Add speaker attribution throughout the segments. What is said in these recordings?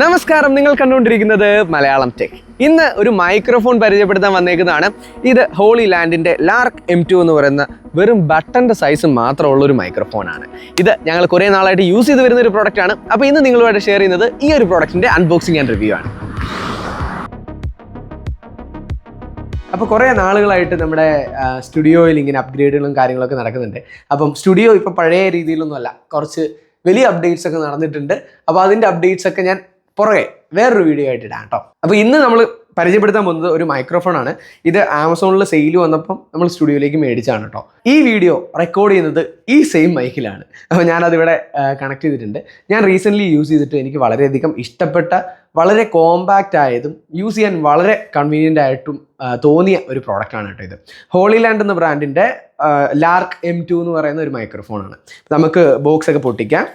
Speaker 1: നമസ്കാരം നിങ്ങൾ കണ്ടുകൊണ്ടിരിക്കുന്നത് മലയാളം ടെക് ഇന്ന് ഒരു മൈക്രോഫോൺ പരിചയപ്പെടുത്താൻ വന്നേക്കുന്നതാണ്. ഇത് ഹോളി ലാൻഡിന്റെ ലാർക്ക് എം ടു എന്ന് പറയുന്ന വെറും ബട്ടന്റെ സൈസ് മാത്രമുള്ള ഒരു മൈക്രോഫോൺ ആണ്. ഇത് ഞങ്ങൾ കുറേ നാളായിട്ട് യൂസ് ചെയ്ത് വരുന്ന ഒരു പ്രോഡക്റ്റാണ് അപ്പോൾ ഇന്ന് നിങ്ങളുമായിട്ട് ഷെയർ ചെയ്യുന്നത് ഈ ഒരു പ്രോഡക്റ്റിന്റെ അൺബോക്സിംഗ് ആൻഡ് റിവ്യൂ ആണ്. അപ്പോൾ കുറേ നാളുകളായിട്ട് നമ്മുടെ സ്റ്റുഡിയോയിൽ ഇങ്ങനെ അപ്ഗ്രേഡുകളും കാര്യങ്ങളൊക്കെ നടക്കുന്നുണ്ട്. അപ്പം സ്റ്റുഡിയോ ഇപ്പോൾ പഴയ രീതിയിലൊന്നുമല്ല. കുറച്ച് വലിയ അപ്ഡേറ്റ്സ് ഒക്കെ നടന്നിട്ടുണ്ട്. അപ്പോൾ അതിന്റെ അപ്ഡേറ്റ്സ് ഒക്കെ ഞാൻ പുറകെ വേറൊരു വീഡിയോ ആയിട്ട് ഇടാം കേട്ടോ അപ്പോൾ ഇന്ന് നമ്മൾ പരിചയപ്പെടുത്താൻ പോകുന്നത് ഒരു മൈക്രോഫോൺ ആണ്. ഇത് ആമസോണിൽ സെയിൽ വന്നപ്പം നമ്മൾ സ്റ്റുഡിയോയിലേക്ക് മേടിച്ചാണ് കേട്ടോ ഈ വീഡിയോ റെക്കോർഡ് ചെയ്യുന്നത് ഈ സെയിം മൈക്കിലാണ് അപ്പോൾ ഞാനതിവിടെ കണക്ട് ചെയ്തിട്ടുണ്ട്. ഞാൻ റീസെന്റ്ലി യൂസ് ചെയ്തിട്ട് എനിക്ക് വളരെയധികം ഇഷ്ടപ്പെട്ട വളരെ കോമ്പാക്റ്റ് ആയതും യൂസ് ചെയ്യാൻ വളരെ കൺവീനിയന്റ് ആയിട്ടും തോന്നിയ ഒരു പ്രോഡക്റ്റാണ് കേട്ടോ ഇത്. ഹോളി ലാൻഡ് എന്ന ബ്രാൻഡിന്റെ ലാർക്ക് എം ടു എന്ന് പറയുന്ന ഒരു മൈക്രോഫോണാണ് നമുക്ക് ബോക്സ് ഒക്കെ പൊട്ടിക്കാം.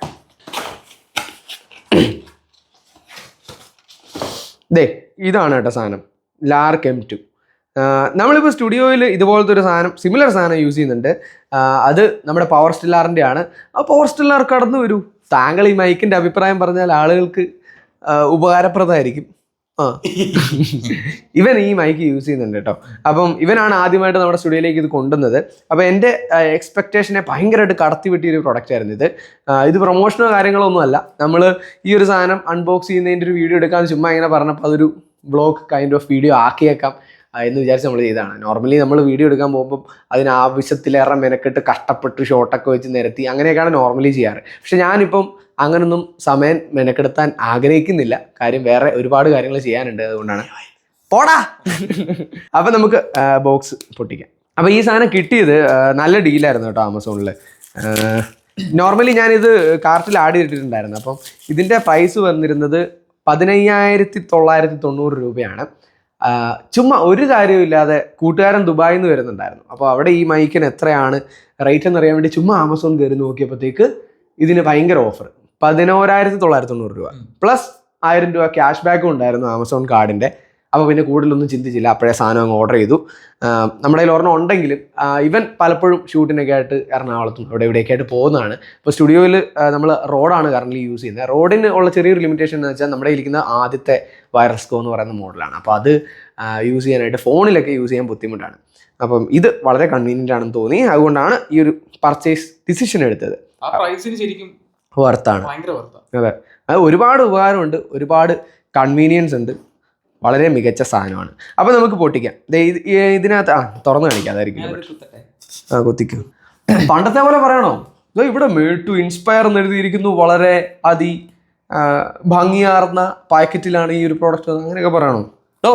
Speaker 1: ദേ ഇതാണ് കേട്ടോ സാധനം. ലാർക്ക് എം ടു നമ്മളിപ്പോൾ സ്റ്റുഡിയോയിൽ ഇതുപോലത്തെ ഒരു സാധനം സിമിലർ സാധനം യൂസ് ചെയ്യുന്നുണ്ട്. അത് നമ്മുടെ പവർ സ്റ്റില്ലാറിന്റെ ആണ്. ആ പവർ സ്റ്റില്ലാർ കടന്നു വരൂ താങ്കൾ ഈ മൈക്കിന്റെ അഭിപ്രായം പറഞ്ഞാൽ ആളുകൾക്ക് ഉപകാരപ്രദമായിരിക്കും. ഇവൻ ഈ മൈക്ക് യൂസ് ചെയ്യുന്നുണ്ട് കേട്ടോ. അപ്പം ഇവനാണ് ആദ്യമായിട്ട് നമ്മുടെ സ്റ്റുഡിയോയിലേക്ക് ഇത് കൊണ്ടുവന്നത്. അപ്പം എന്റെ എക്സ്പെക്റ്റേഷനെ ഭയങ്കരമായിട്ട് കടത്തി ഒരു പ്രൊഡക്റ്റ് ആയിരുന്നു ഇത്. ഇത് പ്രൊമോഷനോ കാര്യങ്ങളോ ഒന്നും അല്ല. നമ്മൾ ഈ ഒരു സാധനം അൺബോക്സ് ചെയ്യുന്നതിന്റെ ഒരു വീഡിയോ എടുക്കാൻ ചുമ്മാ ഇങ്ങനെ പറഞ്ഞപ്പോൾ അതൊരു ബ്ലോഗ് കൈൻഡ് ഓഫ് വീഡിയോ ആക്കിയേക്കാം. എന്ന് വിചാരിച്ച് നമ്മൾ ചെയ്തതാണ്. നോർമലി നമ്മൾ വീഡിയോ എടുക്കാൻ പോകുമ്പോൾ അതിനാവശ്യത്തിലേറെ മെനക്കെട്ട് കഷ്ടപ്പെട്ട് ഷോട്ടൊക്കെ വെച്ച് നിരത്തി അങ്ങനെയൊക്കെയാണ് നോർമലി ചെയ്യാറ്. പക്ഷെ ഞാനിപ്പം അങ്ങനൊന്നും സമയം മെനക്കെടുത്താൻ ആഗ്രഹിക്കുന്നില്ല. കാര്യം വേറെ ഒരുപാട് കാര്യങ്ങൾ ചെയ്യാനുണ്ട് അതുകൊണ്ടാണ്. പോടാ! അപ്പം നമുക്ക് ബോക്സ് പൊട്ടിക്കാം. അപ്പോൾ ഈ സാധനം കിട്ടിയത് നല്ല ഡീലായിരുന്നു കേട്ടോ ആമസോണിൽ നോർമലി ഞാനിത് കാർട്ടിൽ ആഡ് ചെയ്തിട്ടുണ്ടായിരുന്നു. അപ്പം ഇതിന്റെ പ്രൈസ് വന്നിരുന്നത് പതിനയ്യായിരത്തി തൊള്ളായിരത്തി തൊണ്ണൂറ് രൂപയാണ്. ചുമ്മാ ഒരു കാര്യമില്ലാതെ കൂട്ടുകാരൻ ദുബായിൽ നിന്ന് വരുന്നുണ്ടായിരുന്നു. അപ്പോൾ അവിടെ ഈ മൈക്കിന് എത്രയാണ്? റേറ്റ് എന്നറിയാൻ വേണ്ടി ചുമ്മാ ആമസോൺ കയറി നോക്കിയപ്പോഴത്തേക്ക് ഇതിന് ഭയങ്കര ഓഫർ പതിനോരായിരത്തി തൊള്ളായിരത്തി തൊണ്ണൂറ് രൂപ. പ്ലസ് ആയിരം രൂപ ക്യാഷ് ബാക്കും ഉണ്ടായിരുന്നു ആമസോൺ കാർഡിന്റെ അപ്പോൾ പിന്നെ കൂടുതലൊന്നും ചിന്തിച്ചില്ല. അപ്പോഴേ സാധനം അങ്ങ് ഓർഡർ ചെയ്തു. നമ്മുടെ കയ്യിൽ ഒരെണ്ണം ഉണ്ടെങ്കിലും ഇവൻ പലപ്പോഴും ഷൂട്ടിനൊക്കെ ആയിട്ട് എറണാകുളത്തും അവിടെ ഇവിടെയൊക്കെ ആയിട്ട് പോകുന്നതാണ്. ഇപ്പോൾ സ്റ്റുഡിയോയിൽ നമ്മൾ റോഡാണ് കറന്റ് യൂസ് ചെയ്യുന്നത്. റോഡിന് ഉള്ള ചെറിയൊരു ലിമിറ്റേഷൻ എന്ന് വെച്ചാൽ നമ്മുടെ ഇരിക്കുന്ന ആദ്യത്തെ വൈറസ്കോ എന്ന് പറയുന്ന മോഡലാണ് അപ്പോൾ അത് യൂസ് ചെയ്യാനായിട്ട് ഫോണിലൊക്കെ യൂസ് ചെയ്യാൻ ബുദ്ധിമുട്ടാണ്. അപ്പം ഇത് വളരെ കൺവീനിയന്റ് ആണെന്ന് തോന്നി. അതുകൊണ്ടാണ് ഈ ഒരു പർച്ചേസ് ഡിസിഷൻ എടുത്തത്. വർത്താണ് അതെ. അത് ഒരുപാട് ഉപകാരമുണ്ട്. ഒരുപാട് കൺവീനിയൻസ് ഉണ്ട്. വളരെ മികച്ച സാധനമാണ്. അപ്പോൾ നമുക്ക് പൊട്ടിക്കാം. ഇതിനകത്ത് ആ തുറന്നു കാണിക്കാം. അതായിരിക്കും ആ കൊത്തിക്കും. പണ്ടത്തെ പോലെ പറയണോ? ഇതോ ഇവിടെ മേട്ടു ഇൻസ്പയർ എന്ന് എഴുതിയിരിക്കുന്നു. വളരെ അതി ഭംഗിയാർന്ന പാക്കറ്റിലാണ് ഈ ഒരു പ്രോഡക്റ്റ് അങ്ങനെയൊക്കെ പറയണോ? ഡോ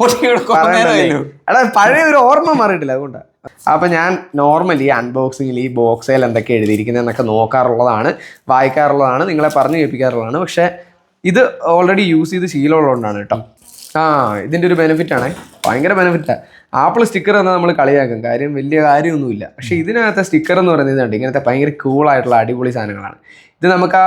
Speaker 1: പറയണ്ടല്ലേ? എടാ പഴയ ഒരു ഓർമ്മ മാറിയിട്ടില്ല അതുകൊണ്ടാണ് അപ്പൊ ഞാൻ നോർമലി അൺബോക്സിങ്ങിൽ ഈ ബോക്സിൽ എന്തൊക്കെ എഴുതിയിരിക്കുന്നതെന്നൊക്കെ നോക്കാറുള്ളതാണ് വായിക്കാറുള്ളതാണ് നിങ്ങളെ പറഞ്ഞു കേൾപ്പിക്കാറുള്ളതാണ്. പക്ഷെ ഇത് ഓൾറെഡി യൂസ് ചെയ്ത് ശീലമുള്ളതുകൊണ്ടാണ് കേട്ടോ. ആ ഇതിന്റെ ഒരു ബെനിഫിറ്റ് ആണേ. ഭയങ്കര ബെനിഫിറ്റാണ് ആപ്പിൾ സ്റ്റിക്കർ എന്നാൽ നമ്മൾ കളിയാക്കും. കാര്യം വലിയ കാര്യമൊന്നുമില്ല. പക്ഷേ ഇതിനകത്തെ സ്റ്റിക്കർ എന്ന് പറയുന്നത് ഇതുണ്ട് ഇങ്ങനത്തെ ഭയങ്കര കൂളായിട്ടുള്ള അടിപൊളി സാധനങ്ങളാണ്. ഇത് നമുക്ക് ആ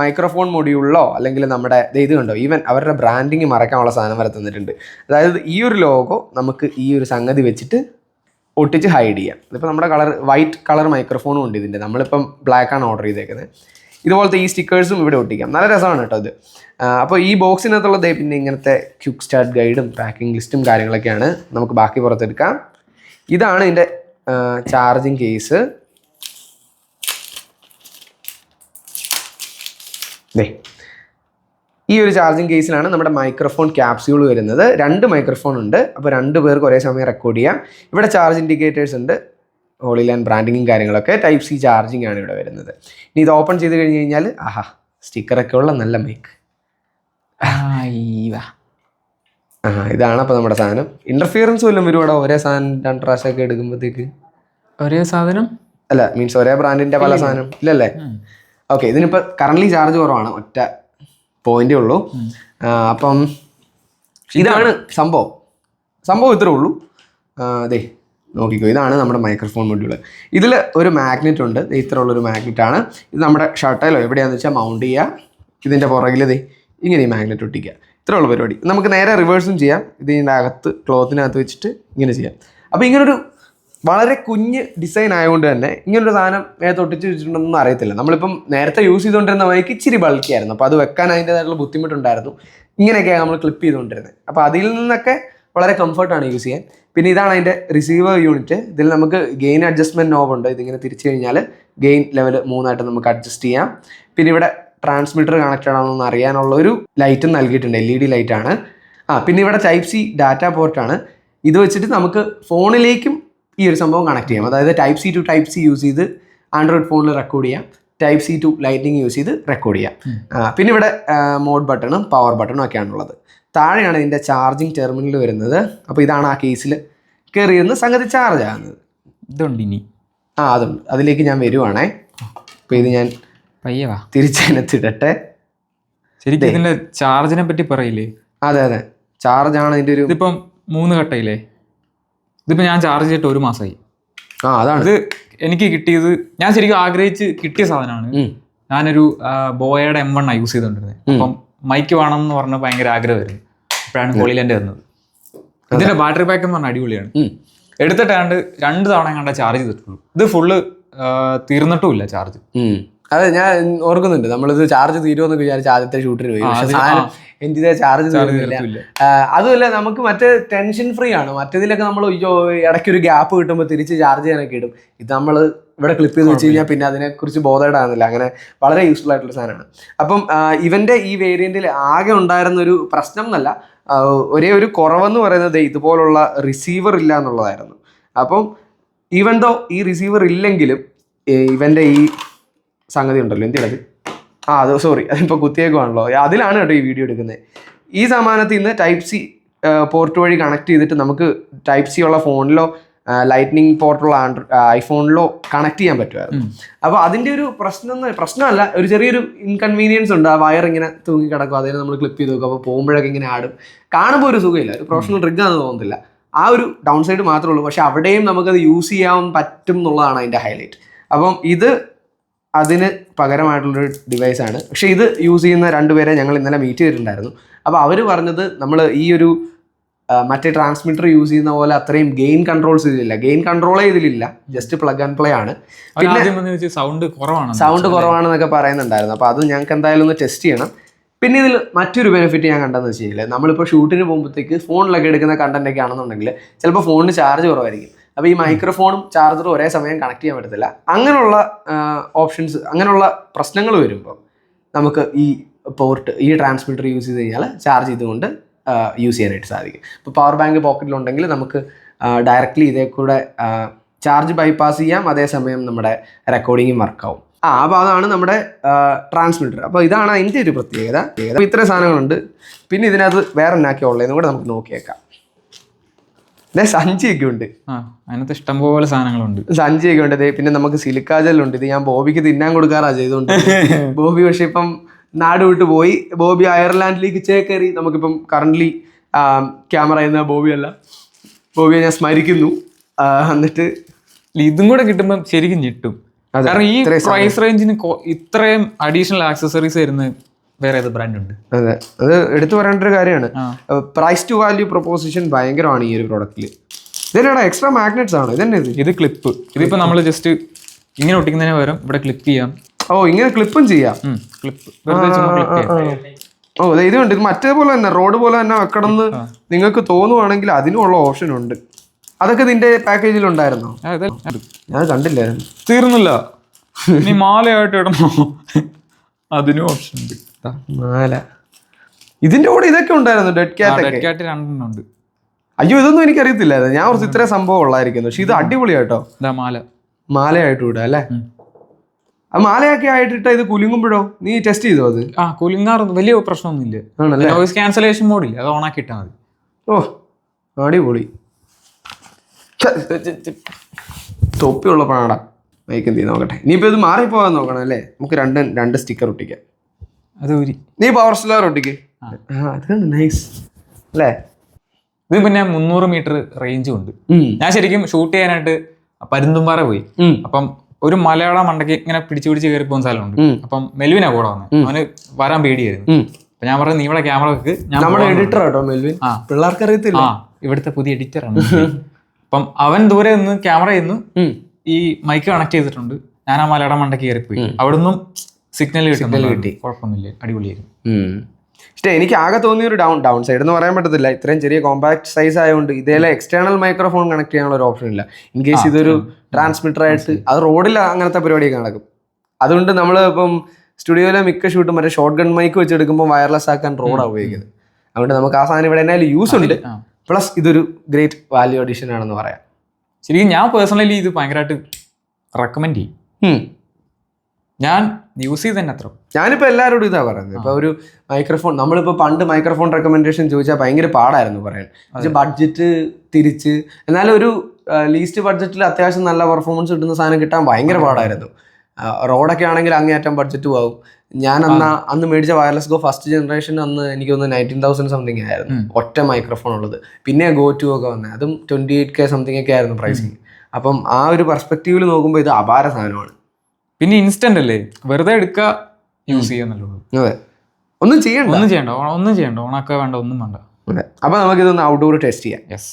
Speaker 1: മൈക്രോഫോൺ മൊഡ്യൂളിലോ അല്ലെങ്കിൽ നമ്മുടെ ഇത് കണ്ടോ? ഈവൻ അവരുടെ ബ്രാൻഡിങ് മറക്കാനുള്ള സാധനം വരെ തന്നിട്ടുണ്ട്. അതായത് ഈ ഒരു ലോഗോ നമുക്ക് ഈ ഒരു സംഗതി വെച്ചിട്ട് ഒട്ടിച്ച് ഹൈഡ് ചെയ്യാം. ഇതിപ്പോൾ നമ്മുടെ കളർ വൈറ്റ് കളർ മൈക്രോഫോണും ഉണ്ട് ഇതിന്റെ നമ്മളിപ്പം ബ്ലാക്കാണ് ഓർഡർ ചെയ്തേക്കുന്നത് ഇതുപോലത്തെ ഈ സ്റ്റിക്കേഴ്സും ഇവിടെ ഒട്ടിക്കാം. നല്ല രസമാണ് കേട്ടോ ഇത്. അപ്പോൾ ഈ ബോക്സിനകത്തുള്ളത് പിന്നെ ഇങ്ങനത്തെ ക്യുക്ക് സ്റ്റാർട്ട് ഗൈഡും പാക്കിംഗ് ലിസ്റ്റും കാര്യങ്ങളൊക്കെയാണ് നമുക്ക് ബാക്കി പുറത്തെടുക്കാം. ഇതാണ് ഇതിന്റെ ചാർജിങ് കേസ് ദേ ഈ ഒരു ചാർജിങ് കേസിലാണ് നമ്മുടെ മൈക്രോഫോൺ ക്യാപ്സ്യൂൾ വരുന്നത്. രണ്ട് മൈക്രോഫോൺ ഉണ്ട്. അപ്പോൾ രണ്ട് പേർക്ക് ഒരേ സമയം റെക്കോർഡ് ചെയ്യാം. ഇവിടെ ചാർജ് ഇൻഡിക്കേറ്റേഴ്സ് ഉണ്ട്. ഹോളി ലാൻഡ് ബ്രാൻഡിങ്ങും കാര്യങ്ങളൊക്കെ ടൈപ്പ് സി ചാർജിങ് ആണ് ഇവിടെ വരുന്നത്. ഇനി ഇത് ഓപ്പൺ ചെയ്ത് കഴിഞ്ഞ് കഴിഞ്ഞാൽ ആഹാ സ്റ്റിക്കറൊക്കെ ഉള്ള നല്ല മൈക്ക് ആ ഇതാണ് അപ്പോൾ നമ്മുടെ സാധനം. ഇന്റർഫിയറൻസ് വല്ലതും വരുവാടോ ഒരേ സാധനം രണ്ട് പ്രാവശ്യമൊക്കെ എടുക്കുമ്പോഴത്തേക്ക്
Speaker 2: ഒരേ സാധനം?
Speaker 1: അല്ല മീൻസ് ഒരേ ബ്രാൻഡിന്റെ പല സാധനം. ഇല്ലല്ലേ ഓക്കെ ഇതിനിപ്പോൾ കറണ്ട്ലി ചാർജ് കുറവാണ്. ഒറ്റ പോയിന്റേ ഉള്ളൂ. അപ്പം ഇതാണ് സംഭവം. സംഭവം ഇത്രേ ഉള്ളൂ. അതെ നോക്കിക്കോ. ഇതാണ് നമ്മുടെ മൈക്രോഫോൺ മൊഡ്യൂൾ ഇതിൽ ഒരു മാഗ്നറ്റ് ഉണ്ട്. ഇത്ര മാഗ്നറ്റ് ആണ്. ഇത് നമ്മുടെ ഷർട്ടിലോ എവിടെയാണെന്ന് വെച്ചാൽ മൗണ്ട് ചെയ്യുക ഇതിന്റെ പുറകിൽ ദേ ഇങ്ങനെ ഈ മാഗ്നറ്റ് ഒട്ടിക്കുക ഇത്രയുള്ള പരിപാടി. നമുക്ക് നേരെ റിവേഴ്സും ചെയ്യാം. ഇതിന്റെ അകത്ത് ക്ലോത്തിനകത്ത് വെച്ചിട്ട് ഇങ്ങനെ ചെയ്യാം. അപ്പോൾ ഇങ്ങനൊരു വളരെ കുഞ്ഞ് ഡിസൈൻ ആയതുകൊണ്ട് തന്നെ ഇങ്ങനൊരു സാധനം നേരത്തെ ഒട്ടിച്ച് വെച്ചിട്ടുണ്ടെന്നൊന്നും അറിയത്തില്ല. നമ്മളിപ്പം നേരത്തെ യൂസ് ചെയ്തുകൊണ്ടിരുന്ന വഴിക്ക് ഇച്ചിരി ബൾക്കിയായിരുന്നു അപ്പോൾ അത് വെക്കാൻ അതിന്റെതായിട്ടുള്ള ബുദ്ധിമുട്ടുണ്ടായിരുന്നു. ഇങ്ങനെയൊക്കെയാണ് നമ്മൾ ക്ലിപ്പ് ചെയ്തുകൊണ്ടിരുന്നത് അപ്പോൾ അതിൽ നിന്നൊക്കെ വളരെ കംഫർട്ടാണ് യൂസ് ചെയ്യാൻ. പിന്നെ ഇതാണ് അതിന്റെ റിസീവർ യൂണിറ്റ് ഇതിൽ നമുക്ക് ഗെയിൻ അഡ്ജസ്റ്റ്മെന്റ് നോബ് ഉണ്ട്. ഇതിങ്ങനെ തിരിച്ചു കഴിഞ്ഞാൽ ഗെയിൻ ലെവൽ മൂന്നായിട്ട് നമുക്ക് അഡ്ജസ്റ്റ് ചെയ്യാം. പിന്നെ ഇവിടെ ട്രാൻസ്മിറ്റർ കണക്റ്റഡ് ആണെന്ന് അറിയാനുള്ള ഒരു ലൈറ്റും നൽകിയിട്ടുണ്ട്. എൽ ഇ ഡി ലൈറ്റാണ് ആ പിന്നെ ഇവിടെ ടൈപ്പ് സി ഡാറ്റ പോർട്ടാണ് ഇത് വെച്ചിട്ട് നമുക്ക് ഫോണിലേക്കും ഈ ഒരു സംഭവം കണക്ട് ചെയ്യാം. അതായത് type C to type C use ചെയ്ത് ആൻഡ്രോയിഡ് ഫോണിൽ റെക്കോർഡ് ചെയ്യാം. Type C to lighting use ചെയ്ത് റെക്കോർഡ് ചെയ്യാം. പിന്നെ ഇവിടെ മോഡ് ബട്ടണും പവർ ബട്ടണും ഒക്കെയാണുള്ളത്. താഴെയാണ് ഇതിന്റെ ചാർജിങ് ടെർമിനൽ വരുന്നത്. അപ്പോൾ ഇതാണ് ആ കേസിൽ കയറിയിരുന്ന് സംഗതി ചാർജ് ആകുന്നത്.
Speaker 2: ഇതുണ്ട് ഇനി.
Speaker 1: ആ അതുണ്ട്. അതിലേക്ക് ഞാൻ വരുവാണേ. അപ്പോൾ ഇത് ഞാൻ
Speaker 2: പയ്യവാ
Speaker 1: തിരിച്ചതിനകത്തിടട്ടെ
Speaker 2: ശരിക്കും ഇതിന്റെ ചാർജിനെ പറ്റി പറയില്ലേ?
Speaker 1: അതെ അതെ. ചാർജാണ് ഇതിന്റെ ഒരു
Speaker 2: ഇതിപ്പം മൂന്ന് ഘട്ടയില്ലേ ഇതിപ്പോൾ ഞാൻ ചാർജ് ചെയ്തിട്ട് ഒരു മാസമായി.
Speaker 1: ആ അതാണ്.
Speaker 2: ഇത് എനിക്ക് കിട്ടിയത് ഞാൻ ശരിക്കും ആഗ്രഹിച്ച് കിട്ടിയ സാധനമാണ്. ഞാനൊരു ബോയയുടെ എം വൺ യൂസ് ചെയ്തോണ്ടിരുന്നത് അപ്പം മൈക്ക് വേണം എന്ന് പറഞ്ഞ ഭയങ്കര ആഗ്രഹമായിരുന്നു അപ്പോഴാണ് ഹോളിലാൻഡ് വന്നത് ഇതിന്റെ ബാറ്ററി ബാക്ക് എന്ന് പറഞ്ഞാൽ അടിപൊളിയാണ്. എടുത്തിട്ടാണ്ട് രണ്ട് തവണ കണ്ട ചാർജ് ചെയ്തിട്ടുള്ളൂ. ഇത് ഫുള്ള് തീർന്നിട്ടുമില്ല ചാർജ്.
Speaker 1: അതെ ഞാൻ ഓർക്കുന്നുണ്ട്. നമ്മളിത് ചാർജ് തീരുമെന്ന് വിചാരിച്ച ആദ്യത്തെ ഷൂട്ടിന് പോയി. പക്ഷെ സാധനം എന്റെ ചാർജ് തീർന്നില്ല അതുമല്ല നമുക്ക് മറ്റേ ടെൻഷൻ ഫ്രീ ആണ്. മറ്റേതിലൊക്കെ നമ്മൾ ഇടയ്ക്ക് ഒരു ഗ്യാപ്പ് കിട്ടുമ്പോൾ തിരിച്ച് ചാർജ് ചെയ്യാനൊക്കെ ഇടും. ഇത് നമ്മൾ ഇവിടെ ക്ലിപ്പ് ചെയ്ത് വെച്ച് കഴിഞ്ഞാൽ പിന്നെ അതിനെക്കുറിച്ച് ബോധേഡാകുന്നില്ല അങ്ങനെ വളരെ യൂസ്ഫുൾ ആയിട്ടുള്ള സാധനമാണ്. അപ്പം ഇവന്റെ ഈ വേരിയന്റിൽ ആകെ ഉണ്ടായിരുന്ന ഒരു പ്രശ്നം എന്നല്ല ഒരേ ഒരു കുറവെന്ന് പറയുന്നത് ഇതുപോലുള്ള റിസീവർ ഇല്ല എന്നുള്ളതായിരുന്നു. അപ്പം ഈവൻ ദോ ഈ റിസീവർ ഇല്ലെങ്കിലും ഇവന്റെ ഈ സംഗതി ഉണ്ടല്ലോ എന്തിനത് ആ അത് സോറി അതിപ്പോൾ കുത്തിയേക്കുവാണല്ലോ. അതിലാണ് കേട്ടോ ഈ വീഡിയോ എടുക്കുന്നത്. ഈ സമാനത്തിൽ നിന്ന് ടൈപ്പ് സി പോർട്ട് വഴി കണക്ട് ചെയ്തിട്ട് നമുക്ക് ടൈപ്പ് സി ഉള്ള ഫോണിലോ ലൈറ്റ്നിങ് പോർട്ടുള്ള ആൻഡ്രോ ഐഫോണിലോ കണക്ട് ചെയ്യാൻ പറ്റുമായിരുന്നു. അപ്പോൾ അതിന്റെ ഒരു പ്രശ്നം പ്രശ്നമല്ല ഒരു ചെറിയൊരു ഇൻകൺവീനിയൻസ് ഉണ്ട്. ആ വയർ ഇങ്ങനെ തൂങ്ങി കിടക്കും. അതിനെ നമ്മൾ ക്ലിപ്പ് ചെയ്ത് നോക്കും അപ്പോൾ പോകുമ്പോഴൊക്കെ ഇങ്ങനെ ആടും. കാണുമ്പോൾ ഒരു സുഖമില്ല. ഒരു പ്രൊഫഷണൽ റിഗാന്ന് ആണെന്ന് തോന്നുന്നില്ല ആ ഒരു ഡൗൺ സൈഡ് മാത്രമേ ഉള്ളൂ. പക്ഷെ അവിടെയും നമുക്കത് യൂസ് ചെയ്യാൻ പറ്റും എന്നുള്ളതാണ് അതിന്റെ ഹൈലൈറ്റ് അപ്പം ഇത് അതിന് പകരമായിട്ടുള്ളൊരു ഡിവൈസാണ് പക്ഷെ ഇത് യൂസ് ചെയ്യുന്ന രണ്ടുപേരെ ഞങ്ങൾ ഇന്നലെ മീറ്റ് ചെയ്തിട്ടുണ്ടായിരുന്നു. അപ്പോൾ അവർ പറഞ്ഞത് നമ്മൾ ഈ ഒരു മറ്റേ ട്രാൻസ്മിറ്റർ യൂസ് ചെയ്യുന്ന പോലെ അത്രയും ഗെയിൻ കൺട്രോൾസ് ഇതിലില്ല ഗെയിൻ കൺട്രോളേ ഇതിലില്ല ജസ്റ്റ് പ്ലഗ് ആൻഡ് പ്ലേ ആണ്.
Speaker 2: പിന്നെ സൗണ്ട് കുറവാണ്
Speaker 1: സൗണ്ട് കുറവാണെന്നൊക്കെ പറയുന്നുണ്ടായിരുന്നു. അപ്പോൾ അത് ഞങ്ങൾക്ക് എന്തായാലും ഒന്ന് ടെസ്റ്റ് ചെയ്യണം. പിന്നെ ഇതിൽ മറ്റൊരു ബെനിഫിറ്റ് ഞാൻ കണ്ടെന്ന് വെച്ച് കഴിഞ്ഞാൽ നമ്മളിപ്പോൾ ഷൂട്ടിന് പോകുമ്പോഴത്തേക്ക് ഫോണിലൊക്കെ എടുക്കുന്ന കണ്ടന്റ് ഒക്കെ ആണെന്നുണ്ടെങ്കിൽ ചിലപ്പോൾ ഫോണിന് ചാർജ് കുറവായിരിക്കും. അപ്പോൾ ഈ മൈക്രോഫോണും ചാർജറും ഒരേ സമയം കണക്ട് ചെയ്യാൻ പറ്റത്തില്ല. അങ്ങനെയുള്ള ഓപ്ഷൻസ് അങ്ങനെയുള്ള പ്രശ്നങ്ങൾ വരുമ്പോൾ നമുക്ക് ഈ പോർട്ട് ഈ ട്രാൻസ്മിറ്റർ യൂസ് ചെയ്ത് കഴിഞ്ഞാൽ ചാർജ് ചെയ്തുകൊണ്ട് യൂസ് ചെയ്യാനായിട്ട് സാധിക്കും. ഇപ്പോൾ പവർ ബാങ്ക് പോക്കറ്റിലുണ്ടെങ്കിൽ നമുക്ക് ഡയറക്റ്റ്ലി ഇതേ കൂടെ ചാർജ് ബൈപ്പാസ് ചെയ്യാം. അതേസമയം നമ്മുടെ റെക്കോർഡിങ്ങും വർക്കാവും ആ അപ്പോൾ അതാണ് നമ്മുടെ ട്രാൻസ്മിറ്റർ അപ്പോൾ ഇതാണ് അതിന്റെ ഒരു പ്രത്യേകത. അപ്പോൾ ഇത്രയും സാധനങ്ങളുണ്ട്. പിന്നെ ഇതിനകത്ത് വേറെ എന്നാക്കിയ ഉള്ളതെന്ന് കൂടെ നമുക്ക് നോക്കിയേക്കാം. സഞ്ചിയൊക്കെ ഉണ്ട്
Speaker 2: അതിനകത്ത് ഇഷ്ടംപോലെ സാധനങ്ങളുണ്ട്.
Speaker 1: സഞ്ചിയൊക്കെ ഉണ്ട് പിന്നെ നമുക്ക് സിലിക്കാജലുണ്ട് ഇത് ഞാൻ ബോബിക്ക് തിന്നാൻ കൊടുക്കാറാ ചെയ്തുകൊണ്ട് ബോബി പക്ഷെ ഇപ്പം നാട് വിട്ട് പോയി. ബോബി അയർലാൻഡിലേക്ക് ചേക്കേറി. നമുക്കിപ്പം കറന്റ്ലി ക്യാമറ ചെയ്യുന്ന ബോബി അല്ല ബോബിയെ ഞാൻ സ്മരിക്കുന്നു. എന്നിട്ട്
Speaker 2: ഇതും കൂടെ കിട്ടുമ്പോൾ ശരിക്കും ഞെട്ടും. കാരണം ഈ പ്രൈസ് റേഞ്ചിന് ഇത്രയും അഡീഷണൽ ആക്സസറീസ് വരുന്ന വേറെ ഏത് ബ്രാൻഡ് ഉണ്ട്.
Speaker 1: അതെ. അത് എടുത്തു പറയേണ്ട ഒരു കാര്യമാണ്. പ്രൈസ് ടു വാല്യൂ പ്രൊപ്പോസിഷൻ ഭയങ്കരമാണ് ഈ ഒരു പ്രോഡക്റ്റിൽ ഇതെന്നാടാ എക്സ്ട്രാ മാഗ്നറ്റ്സ് ആണ്. ഇതന്നെ ഇത്.
Speaker 2: ഇത് ക്ലിപ്പ് ഇതിപ്പോ നമ്മൾ ജസ്റ്റ് ഇങ്ങനെ ഒട്ടിക്കുന്നതിന് പകരം ഇവിടെ ക്ലിപ്പ് ചെയ്യാം.
Speaker 1: ഓ ഇങ്ങനെ ക്ലിപ്പും ചെയ്യാം.
Speaker 2: ക്ലിപ്പ് വെറുതെ ചുമ്മാ ക്ലിപ്പ് ചെയ്യാം.
Speaker 1: ഓ ഇത് ഉണ്ട് ഇത് മറ്റേപോലെ തന്നെ റോഡ് പോലെ തന്നെ വെക്കണമെന്ന് നിങ്ങൾക്ക് തോന്നുവാണെങ്കിൽ അതിനുമുള്ള ഓപ്ഷൻ ഉണ്ട്. അതൊക്കെ നിന്റെ പാക്കേജിൽ ഉണ്ടായിരുന്നോ? ഞാൻ കണ്ടില്ലായിരുന്നു.
Speaker 2: തീർന്നില്ല. ഇനി മാലയായിട്ട് ഇടണോ? അതിനും ഓപ്ഷൻ ഉണ്ട്.
Speaker 1: ഇതിന്റെ കൂടെ ഇതൊക്കെ ഉണ്ടായിരുന്നു ഡെഡ്
Speaker 2: കാറ്റ്
Speaker 1: ക്യാറ്റ് ഡെഡ്
Speaker 2: ക്യാറ്റ് രണ്ടെണ്ണം ഉണ്ട്.
Speaker 1: അയ്യോ ഇതൊന്നും എനിക്ക് എനിക്കറിയത്തില്ലായിരുന്നു ഞാൻ കുറച്ച് ഇത്രയും സംഭവം ഉള്ളായിരിക്കുന്നു പക്ഷെ ഇത് അടിപൊളിയാട്ടോ.
Speaker 2: മാല.
Speaker 1: മാലയായിട്ട് വിടുക അല്ലേ. ആ മാലയൊക്കെ ആയിട്ടിട്ട് ഇത് കുലുങ്ങുമ്പോഴോ? നീ ടെസ്റ്റ് ചെയ്തോ അത്?
Speaker 2: ആ കുലുങ്ങാറൊന്നും വലിയ പ്രശ്നമൊന്നുമില്ല. നോയിസ് ക്യാൻസലേഷൻ മോഡില്ല അത് ഓണാക്കി ഇട്ടാൽ മതി.
Speaker 1: ഓ അടിപൊളി. തൊപ്പിയുള്ള പാടാ. മൈക്ക് തീ നോക്കട്ടെ. ഇനിയിപ്പോൾ ഇത് മാറിപ്പോകാൻ നോക്കണം അല്ലേ? നമുക്ക് രണ്ട് രണ്ട് സ്റ്റിക്കർ ഒട്ടിക്കാം.
Speaker 2: അത്
Speaker 1: നീ പവർ ഒട്ടിക്ക് അത് നൈസ് അല്ലേ?
Speaker 2: ഇത് പിന്നെ മുന്നൂറ് മീറ്റർ റേഞ്ചും ഉണ്ട്. ഞാൻ ശരിക്കും ഷൂട്ട് ചെയ്യാനായിട്ട് പരുന്തുംപാറ പോയി. അപ്പം ഒരു മലയാള മണ്ടയ്ക്ക് ഇങ്ങനെ പിടിച്ചു പിടിച്ച് കയറി പോകുന്ന സ്ഥലമുണ്ട്. അപ്പം മെൽവിനാ കൂടെ വന്നത് അവന് വരാൻ പേടിയായിരുന്നു. അപ്പൊ ഞാൻ പറഞ്ഞു നീ ഇവിടെ ക്യാമറ വെക്ക്.
Speaker 1: നമ്മുടെ എഡിറ്റർ കേട്ടോ മെൽവിൻ. പിള്ളേർക്ക് അറിയത്തില്ല
Speaker 2: ഇവിടുത്തെ പുതിയ എഡിറ്റർ ആണ്. അപ്പം അവൻ ദൂരെ നിന്ന് ക്യാമറ
Speaker 1: ചെയ്യുന്നു.
Speaker 2: ഈ മൈക്ക് കണക്ട് ചെയ്തിട്ടുണ്ട്. ഞാൻ ആ മലയാള മണ്ടയ്ക്ക് കയറിപ്പോയി. അവിടുന്ന് സിഗ്നൽ കിട്ടി കുഴപ്പമൊന്നുമില്ല. അടിപൊളിയായിരുന്നു.
Speaker 1: പക്ഷേ എനിക്ക് ആകെ തോന്നിയ ഒരു ഡൗൺ ഡൗൺ സൈഡ് എന്ന് പറയാൻ പറ്റത്തില്ല. ഇത്രയും ചെറിയ കോമ്പാക്ട് സൈസ് ആയതുകൊണ്ട് ഇതേലെ എക്സ്റ്റേണൽ മൈക്രോഫോൺ കണക്ട് ചെയ്യാനുള്ള ഒരു ഓപ്ഷൻ ഇല്ല. ഇൻ കേസ് ഇതൊരു ട്രാൻസ്മിറ്റർ ആയിട്ട് അത് റോഡിൽ അങ്ങനത്തെ പരിപാടിയൊക്കെ നടക്കും. അതുകൊണ്ട് നമ്മൾ ഇപ്പം സ്റ്റുഡിയോയിലെ മിക്ക ഷൂട്ടും മറ്റേ ഷോർട്ട് ഗൺ മൈക്ക് വെച്ചെടുക്കുമ്പോൾ വയർലെസ് ആക്കാൻ റോഡാണ് ഉപയോഗിക്കുന്നത്. അതുകൊണ്ട് നമുക്ക് ആ സാധനം ഇവിടെ എന്നാലും യൂസ് ഉണ്ട്. പ്ലസ് ഇതൊരു ഗ്രേറ്റ് വാല്യൂ അഡീഷൻ ആണെന്ന് പറയാം.
Speaker 2: ശരിക്കും ഞാൻ പേഴ്സണലി ഇത് ഭയങ്കരമായിട്ട് റെക്കമെൻഡ് ചെയ്യും. ഞാൻ യൂസ് ചെയ്ത് തന്നെ അത്ര
Speaker 1: ഞാനിപ്പോൾ എല്ലാവരോടും ഇതാ പറയുന്നത്. ഇപ്പോൾ ഒരു മൈക്രോഫോൺ നമ്മളിപ്പോൾ പണ്ട് മൈക്രോഫോൺ റെക്കമെൻഡേഷൻ ചോദിച്ചാൽ ഭയങ്കര പാടായിരുന്നു പറയാൻ. ബഡ്ജറ്റ് തിരിച്ച് എന്നാലും ഒരു ലീസ്റ്റ് ബഡ്ജറ്റിൽ അത്യാവശ്യം നല്ല പെർഫോമൻസ് കിട്ടുന്ന സാധനം കിട്ടാൻ ഭയങ്കര പാടായിരുന്നു. റോഡൊക്കെ ആണെങ്കിൽ അങ്ങേയറ്റം ബഡ്ജറ്റ് ആവും. ഞാൻ അന്ന് അന്ന് മേടിച്ച വയർലെസ് ഗോ ഫസ്റ്റ് ജനറേഷൻ അന്ന് എനിക്ക് തോന്നുന്നു നയന്റീൻ തൗസൻഡ് സംതിങ് ആയിരുന്നു. ഒറ്റ മൈക്രോഫോൺ ഉള്ളത്. പിന്നെ ഗോ ടു ഒക്കെ വന്നത് അതും ട്വന്റി എയ്റ്റ് കെ സംതിങ് ഒക്കെ ആയിരുന്നു പ്രൈസിങ് അപ്പം ആ ഒരു പെർസ്പെക്റ്റീവിൽ നോക്കുമ്പോൾ ഇത് അപാര സാധനമാണ്.
Speaker 2: പിന്നെ ഇൻസ്റ്റന്റ് അല്ലേ? വെറുതെ എടുക്കുക യൂസ് ചെയ്യാന്നുള്ളൂ
Speaker 1: അതെ. ഒന്നും ചെയ്യണ്ട.
Speaker 2: ഒന്നും ചെയ്യണ്ട. ഒന്നും ചെയ്യണ്ട. ഓണാക്കുക വേണ്ട ഒന്നും വേണ്ട.
Speaker 1: അപ്പൊ നമുക്ക് നമുക്കിതൊന്ന് ഔട്ട്ഡോർ ടെസ്റ്റ് ചെയ്യാം.
Speaker 2: യെസ്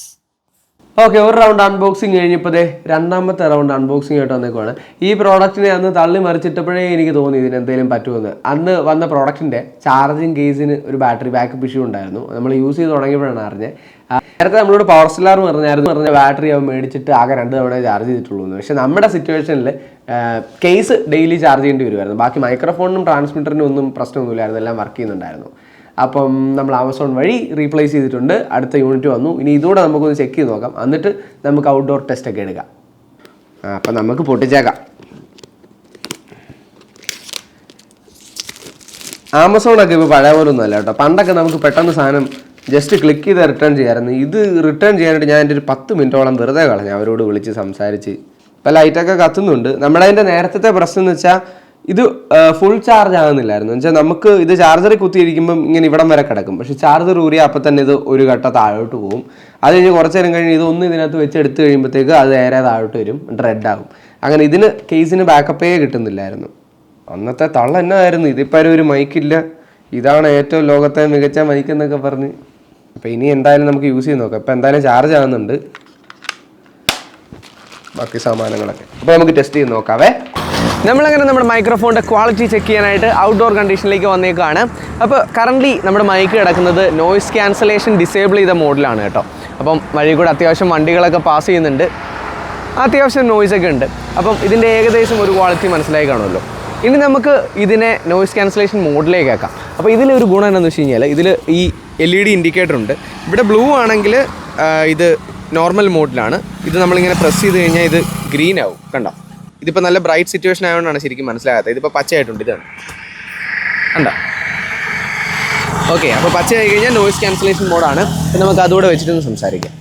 Speaker 1: ഓക്കെ ഒരു റൗണ്ട് അൺബോക്സിങ് കഴിഞ്ഞപ്പോൾ ദേ രണ്ടാമത്തെ റൗണ്ട് അൺബോക്സിംഗ് ആയിട്ട് വന്നേക്കുവാണ്. ഈ പ്രോഡക്റ്റിനെ അന്ന് തള്ളി മറിച്ചിട്ടപ്പോഴേ എനിക്ക് തോന്നി ഇതിന് എന്തെങ്കിലും പറ്റുമെന്ന്. അന്ന് വന്ന പ്രോഡക്റ്റിന്റെ ചാർജിങ് കേസിന് ഒരു ബാറ്ററി ബാക്കപ്പ് ഇഷ്യൂ ഉണ്ടായിരുന്നു. നമ്മൾ യൂസ് ചെയ്ത് തുടങ്ങിയപ്പോഴാണ് അറിഞ്ഞത്. നേരത്തെ നമ്മളോട് പവർ സ്റ്റില്ലാർ പറഞ്ഞായിരുന്നു. പറഞ്ഞ ബാറ്ററി അവൻ മേടിച്ചിട്ട് ആകെ രണ്ട് തവണ ചാർജ് ചെയ്തിട്ടുള്ളൂ പക്ഷേ നമ്മുടെ സിറ്റുവേഷനിൽ കേസ് ഡെയിലി ചാർജ് ചെയ്യേണ്ടി വരുമായിരുന്നു ബാക്കി മൈക്രോഫോണിനും ട്രാൻസ്മിറ്ററിനും ഒന്നും പ്രശ്നമൊന്നുമില്ലായിരുന്നു. എല്ലാം വർക്ക് ചെയ്യുന്നുണ്ടായിരുന്നു. അപ്പം നമ്മൾ ആമസോൺ വഴി റീപ്ലേസ് ചെയ്തിട്ടുണ്ട്. അടുത്ത യൂണിറ്റ് വന്നു. ഇനി ഇതുകൂടെ നമുക്കൊന്ന് ചെക്ക് ചെയ്ത് നോക്കാം. എന്നിട്ട് നമുക്ക് ഔട്ട്ഡോർ ടെസ്റ്റ് ഒക്കെ എടുക്കാം. അപ്പം നമുക്ക് പൊട്ടിച്ചേക്കാം. ആമസോണൊക്കെ ഇപ്പോൾ പഴയ പോലെ ഒന്നും കേട്ടോ. പണ്ടൊക്കെ നമുക്ക് പെട്ടെന്ന് സാധനം ജസ്റ്റ് ക്ലിക്ക് ചെയ്ത് റിട്ടേൺ ചെയ്യാമായിരുന്നു ഇത് റിട്ടേൺ ചെയ്യാനായിട്ട് ഞാൻ എന്റെ ഒരു പത്ത് മിനിറ്റോളം വെറുതെ കളഞ്ഞു. അവരോട് വിളിച്ച് സംസാരിച്ച്. ഇപ്പം ലൈറ്റൊക്കെ കത്തുന്നുണ്ട്. നമ്മുടെ അതിന്റെ നേരത്തെ പ്രശ്നം എന്ന് വെച്ചാൽ ഇത് ഫുൾ ചാർജ് ആകുന്നില്ലായിരുന്നു. വെച്ചാൽ നമുക്ക് ഇത് ചാർജറിൽ കുത്തിയിരിക്കുമ്പം ഇങ്ങനെ ഇവിടം വരെ കിടക്കും. പക്ഷേ ചാർജർ ഊരിയ അപ്പം തന്നെ ഇത് ഒരു ഘട്ട താഴോട്ട് പോകും. അത് കഴിഞ്ഞ് കുറച്ച് നേരം കഴിഞ്ഞ് ഇതൊന്ന് ഇതിനകത്ത് വെച്ച് എടുത്തു കഴിയുമ്പോഴത്തേക്ക് അത് നേരെ താഴോട്ട് വരും. റെഡ് ആകും അങ്ങനെ ഇതിന് കേസിന് ബാക്കപ്പേ കിട്ടുന്നില്ലായിരുന്നു. അന്നത്തെ തള്ള എന്നായിരുന്നു? ഇതിപ്പോൾ ഒരു മൈക്കില്ല ഇതാണ് ഏറ്റവും ലോകത്തെ മികച്ച മൈക്ക് എന്നൊക്കെ പറഞ്ഞ്. അപ്പം ഇനി എന്തായാലും നമുക്ക് യൂസ് ചെയ്ത് നോക്കാം. ഇപ്പം എന്തായാലും ചാർജ് ആകുന്നുണ്ട് ബാക്കി സാമാനങ്ങളൊക്കെ. അപ്പോൾ നമുക്ക് ടെസ്റ്റ് ചെയ്ത് നോക്കാവേ. നമ്മളങ്ങനെ നമ്മുടെ മൈക്രോഫോണിന്റെ ക്വാളിറ്റി ചെക്ക് ചെയ്യാനായിട്ട് ഔട്ട്ഡോർ കണ്ടീഷനിലേക്ക് വന്നേക്കാണ്. അപ്പോൾ കറന്റ്ലി നമ്മുടെ മൈക്ക് കിടക്കുന്നത് നോയിസ് ക്യാൻസലേഷൻ ഡിസേബിൾ ചെയ്ത മോഡിലാണ് കേട്ടോ. അപ്പം വഴി കൂടെ അത്യാവശ്യം വണ്ടികളൊക്കെ പാസ് ചെയ്യുന്നുണ്ട്. അത്യാവശ്യം നോയ്സ് ഒക്കെ ഉണ്ട്. അപ്പം ഇതിന്റെ ഏകദേശം ഒരു ക്വാളിറ്റി മനസ്സിലായി കാണുമല്ലോ. ഇനി നമുക്ക് ഇതിനെ നോയ്സ് ക്യാൻസലേഷൻ മോഡിലേക്ക് ആക്കാം. അപ്പോൾ ഇതിലൊരു ഗുണം എന്താണെന്ന് വെച്ച് കഴിഞ്ഞാൽ ഇതിൽ ഈ എൽ ഇ ഡി ഇൻഡിക്കേറ്റർ ഉണ്ട് ഇവിടെ ബ്ലൂ ആണെങ്കിൽ ഇത് നോർമൽ മോഡിലാണ്. ഇത് നമ്മളിങ്ങനെ പ്രസ് ചെയ്ത് കഴിഞ്ഞാൽ ഇത് ഗ്രീൻ ആവും. കണ്ടോ? ഇതിപ്പോൾ നല്ല ബ്രൈറ്റ് സിറ്റുവേഷൻ ആയതുകൊണ്ടാണ് ശരിക്കും മനസ്സിലാകാത്തത്. ഇതിപ്പോൾ പച്ചയായിട്ടുണ്ട് ഇതാണ്. കണ്ടോ? ഓക്കെ അപ്പോൾ പച്ചയായി കഴിഞ്ഞാൽ നോയിസ് ക്യാൻസലേഷൻ മോഡാണ് പിന്നെ നമുക്ക് അതുകൂടെ വെച്ചിട്ടൊന്ന് സംസാരിക്കാം.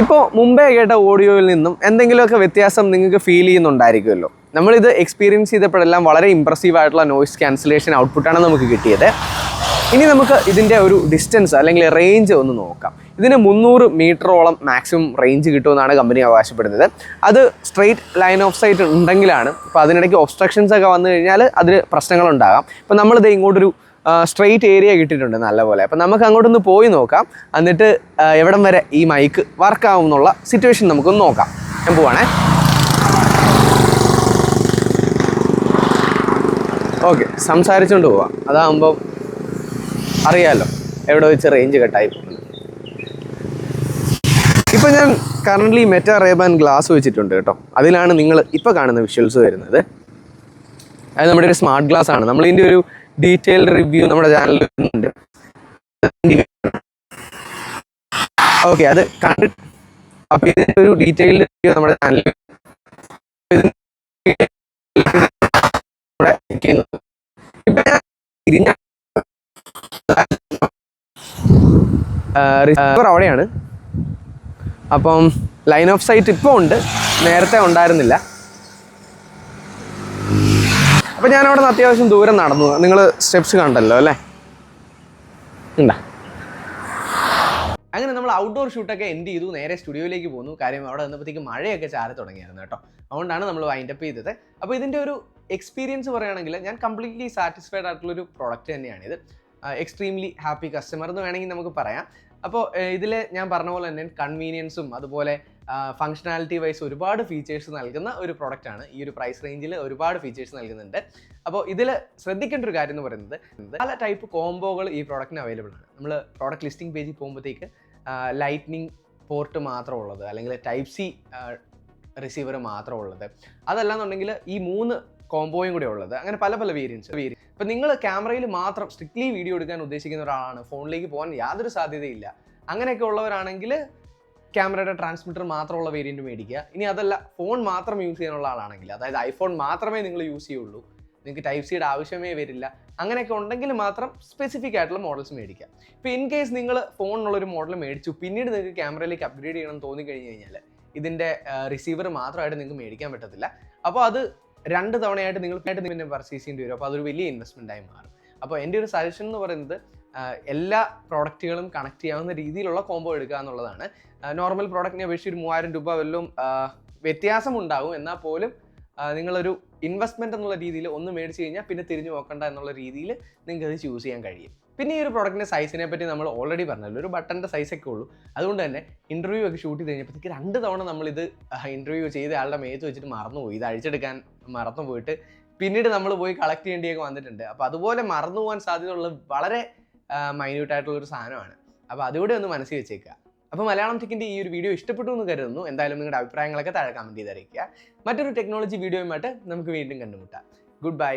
Speaker 1: ഇപ്പോൾ മുമ്പേ കേട്ട ഓഡിയോയിൽ നിന്നും എന്തെങ്കിലുമൊക്കെ വ്യത്യാസം നിങ്ങൾക്ക് ഫീൽ ചെയ്യുന്നുണ്ടായിരിക്കുമല്ലോ. നമ്മളിത് എക്സ്പീരിയൻസ് ചെയ്തപ്പോഴെല്ലാം വളരെ ഇമ്പ്രസീവ് ആയിട്ടുള്ള നോയിസ് ക്യാൻസലേഷൻ ഔട്ട്പുട്ടാണ് നമുക്ക് കിട്ടിയത്. ഇനി നമുക്ക് ഇതിന്റെ ഒരു ഡിസ്റ്റൻസ് അല്ലെങ്കിൽ റേഞ്ച് ഒന്ന് നോക്കാം. ഇതിന് മുന്നൂറ് മീറ്ററോളം മാക്സിമം റേഞ്ച് കിട്ടുമെന്നാണ് കമ്പനി അവകാശപ്പെടുന്നത്. അത് സ്ട്രെയിറ്റ് ലൈൻ ഓഫ് സൈറ്റ് ഉണ്ടെങ്കിലാണ് ഇപ്പോൾ അതിനിടയ്ക്ക് ഒബ്സ്ട്രക്ഷൻസ് ഒക്കെ വന്നു കഴിഞ്ഞാൽ അതിന് പ്രശ്നങ്ങളുണ്ടാകാം. ഇപ്പോൾ നമ്മളിത് ഇങ്ങോട്ടൊരു സ്ട്രെയിറ്റ് ഏരിയ കിട്ടിയിട്ടുണ്ട് നല്ലപോലെ. അപ്പം നമുക്ക് അങ്ങോട്ടൊന്ന് പോയി നോക്കാം. എന്നിട്ട് എവിടം വരെ ഈ മൈക്ക് വർക്കാവും എന്നുള്ള സിറ്റുവേഷൻ നമുക്കൊന്ന് നോക്കാം. ഞാൻ പോവാണേ. ഓക്കെ സംസാരിച്ചുകൊണ്ട് പോവാം. അതാകുമ്പം അറിയാലോ. എവിടെ വെച്ച് റേഞ്ച് കട്ടായി പോകുന്നത് ഞാൻ കറന്റ്ലി മെറ്റാ റേബാൻ ഗ്ലാസ് വെച്ചിട്ടുണ്ട് കേട്ടോ. അതിലാണ് നിങ്ങൾ ഇപ്പോൾ കാണുന്ന വിഷ്വൽസ് വരുന്നത്. അത് നമ്മുടെ ഒരു സ്മാർട്ട് ഗ്ലാസ് ആണ്. നമ്മൾ ഇതിന്റെ ഒരു ഡീറ്റെയിൽഡ് റിവ്യൂ നമ്മുടെ ചാനലിൽ വരുന്നുണ്ട് ഓക്കെ അത് കണ്ടിട്ട് അപ്പോൾ ഇതിന്റെ ഒരു ഡീറ്റെയിൽഡ് റിവ്യൂ നമ്മുടെ ചാനലിൽ ഇപ്പൊ ഞാൻ തിരിഞ്ഞ റിസീവർ അവിടെയാണ് അപ്പം ലൈൻ ഓഫ് സൈറ്റ് ഇപ്പോൾ ഉണ്ട്. നേരത്തെ ഉണ്ടായിരുന്നില്ല. അപ്പം ഞാൻ അവിടെ നിന്ന് അത്യാവശ്യം ദൂരം നടന്നു. നിങ്ങൾ സ്റ്റെപ്സ് കണ്ടല്ലോ അല്ലേ? ഉണ്ടാ അങ്ങനെ നമ്മൾ ഔട്ട്ഡോർ ഷൂട്ടൊക്കെ എൻഡ് ചെയ്തു. നേരെ സ്റ്റുഡിയോയിലേക്ക് പോന്നു. കാര്യം അവിടെ നിന്നപ്പോഴത്തേക്ക് മഴയൊക്കെ ചാരി തുടങ്ങിയായിരുന്നു കേട്ടോ. അതുകൊണ്ടാണ് നമ്മൾ വൈൻഡ് അപ്പ് ചെയ്തത്. അപ്പോൾ ഇതിന്റെ ഒരു എക്സ്പീരിയൻസ് പറയുകയാണെങ്കിൽ ഞാൻ കംപ്ലീറ്റ്ലി സാറ്റിസ്ഫൈഡ് ആയിട്ടുള്ളൊരു പ്രോഡക്റ്റ് തന്നെയാണിത് എക്സ്ട്രീംലി ഹാപ്പി കസ്റ്റമർ എന്ന് വേണമെങ്കിൽ നമുക്ക് പറയാം. അപ്പോൾ ഇതിൽ ഞാൻ പറഞ്ഞ പോലെ തന്നെ കൺവീനിയൻസും അതുപോലെ ഫങ്ഷണാലിറ്റി വൈസ് ഒരുപാട് ഫീച്ചേഴ്സ് നൽകുന്ന ഒരു പ്രോഡക്റ്റ് ആണ്. ഈ ഒരു പ്രൈസ് റേഞ്ചിൽ ഒരുപാട് ഫീച്ചേഴ്സ് നൽകുന്നുണ്ട്. അപ്പോൾ ഇതിൽ ശ്രദ്ധിക്കേണ്ട ഒരു കാര്യം എന്ന് പറയുന്നത് പല ടൈപ്പ് കോംബോകൾ ഈ പ്രോഡക്റ്റിന് അവൈലബിൾ ആണ്. നമ്മൾ പ്രോഡക്റ്റ് ലിസ്റ്റിംഗ് പേജിൽ പോകുമ്പോഴത്തേക്ക് ലൈറ്റ്നിങ് പോർട്ട് മാത്രമുള്ളത് അല്ലെങ്കിൽ ടൈപ്പ് സി റിസീവർ മാത്രമുള്ളത് അതല്ലാന്നുണ്ടെങ്കിൽ ഈ മൂന്ന് കോംബോയും കൂടെ ഉള്ളത്. അങ്ങനെ പല പല വേരിയൻസ് വേരി ഇപ്പം നിങ്ങൾ ക്യാമറയിൽ മാത്രം സ്ട്രിക്ട്ലി വീഡിയോ എടുക്കാൻ ഉദ്ദേശിക്കുന്ന ഒരാളാണ്. ഫോണിലേക്ക് പോകാൻ യാതൊരു സാധ്യതയില്ല. അങ്ങനെയൊക്കെ ഉള്ളവരാണെങ്കിൽ ക്യാമറയുടെ ട്രാൻസ്മിറ്റർ മാത്രമുള്ള വേരിയന്റ് മേടിക്കുക. ഇനി അതല്ല ഫോൺ മാത്രം യൂസ് ചെയ്യാനുള്ള ആളാണെങ്കിൽ അതായത് ഐഫോൺ മാത്രമേ നിങ്ങൾ യൂസ് ചെയ്യുള്ളൂ. നിങ്ങൾക്ക് ടൈപ്പ് സിയുടെ ആവശ്യമേ വരില്ല. അങ്ങനെയൊക്കെ ഉണ്ടെങ്കിൽ മാത്രം സ്പെസിഫിക് ആയിട്ടുള്ള മോഡൽസ് മേടിക്കുക. ഇപ്പോൾ ഇൻ കേസ് നിങ്ങൾ ഫോണിനുള്ളൊരു മോഡൽ മേടിച്ചു. പിന്നീട് നിങ്ങൾക്ക് ക്യാമറയിലേക്ക് അപ്ഗ്രേഡ് ചെയ്യണം തോന്നി കഴിഞ്ഞ് കഴിഞ്ഞാൽ ഇതിന്റെ റിസീവർ മാത്രമായിട്ട് നിങ്ങൾക്ക് മേടിക്കാൻ പറ്റത്തില്ല. അപ്പോൾ അത് രണ്ട് തവണയായിട്ട് നിങ്ങൾ ആയിട്ട് പിന്നെ പർച്ചേസ് ചെയ്യേണ്ടി വരും. അപ്പോൾ അതൊരു വലിയ ഇൻവെസ്റ്റ്മെന്റ് ആയി മാറും. അപ്പോൾ എന്റെ ഒരു സജഷൻ എന്ന് പറയുന്നത് എല്ലാ പ്രോഡക്റ്റുകളും കണക്ട് ചെയ്യാവുന്ന രീതിയിലുള്ള കോംബോ എടുക്കുക എന്നുള്ളതാണ്. നോർമൽ പ്രോഡക്റ്റിനെ അപേക്ഷിച്ച് ഒരു മൂവായിരം രൂപ വല്ലതും വ്യത്യാസം എന്നാൽ പോലും നിങ്ങളൊരു ഇൻവെസ്റ്റ്മെന്റ് എന്നുള്ള രീതിയിൽ ഒന്ന് മേടിച്ച് കഴിഞ്ഞാൽ പിന്നെ തിരിഞ്ഞു നോക്കണ്ട എന്നുള്ള രീതിയിൽ നിങ്ങൾക്ക് അത് ചൂസ് ചെയ്യാൻ കഴിയും. പിന്നെ ഈ ഒരു പ്രോഡക്റ്റിന്റെ സൈസിനെ പറ്റി നമ്മൾ ഓൾറെഡി പറഞ്ഞല്ലോ. ഒരു ബട്ടന്റെ സൈസൊക്കെ ഉള്ളൂ. അതുകൊണ്ട് തന്നെ ഇന്റർവ്യൂ ഒക്കെ ഷൂട്ട് ചെയ്ത് കഴിഞ്ഞപ്പോഴത്തേക്ക് രണ്ട് തവണ നമ്മളിത് ഇന്റർവ്യൂ ചെയ്ത് ആളുടെ മേത്ത് വെച്ചിട്ട് മറന്നുപോയി. ഇത് അഴിച്ചെടുക്കാൻ മറന്നു പോയിട്ട് പിന്നീട് നമ്മൾ പോയി കളക്ട് ചെയ്യേണ്ടിയൊക്കെ വന്നിട്ടുണ്ട്. അപ്പോൾ അതുപോലെ മറന്നു പോകാൻ സാധ്യതയുള്ള വളരെ മൈന്യൂട്ട് ആയിട്ടുള്ള ഒരു സാധനമാണ്. അപ്പോൾ അതുകൂടെ ഒന്ന് മനസ്സിൽ വെച്ചേക്കുക. അപ്പോൾ മലയാളം ടെക്കിന്റെ ഈ ഒരു വീഡിയോ ഇഷ്ടപ്പെട്ടു എന്ന് കരുതുന്നു. എന്തായാലും നിങ്ങളുടെ അഭിപ്രായങ്ങളൊക്കെ താഴെ കമന്റ് ചെയ്ത് അറിയിക്കുക. മറ്റൊരു ടെക്നോളജി വീഡിയോയുമായിട്ട് നമുക്ക് വീണ്ടും കണ്ടുമുട്ടാം. Good bye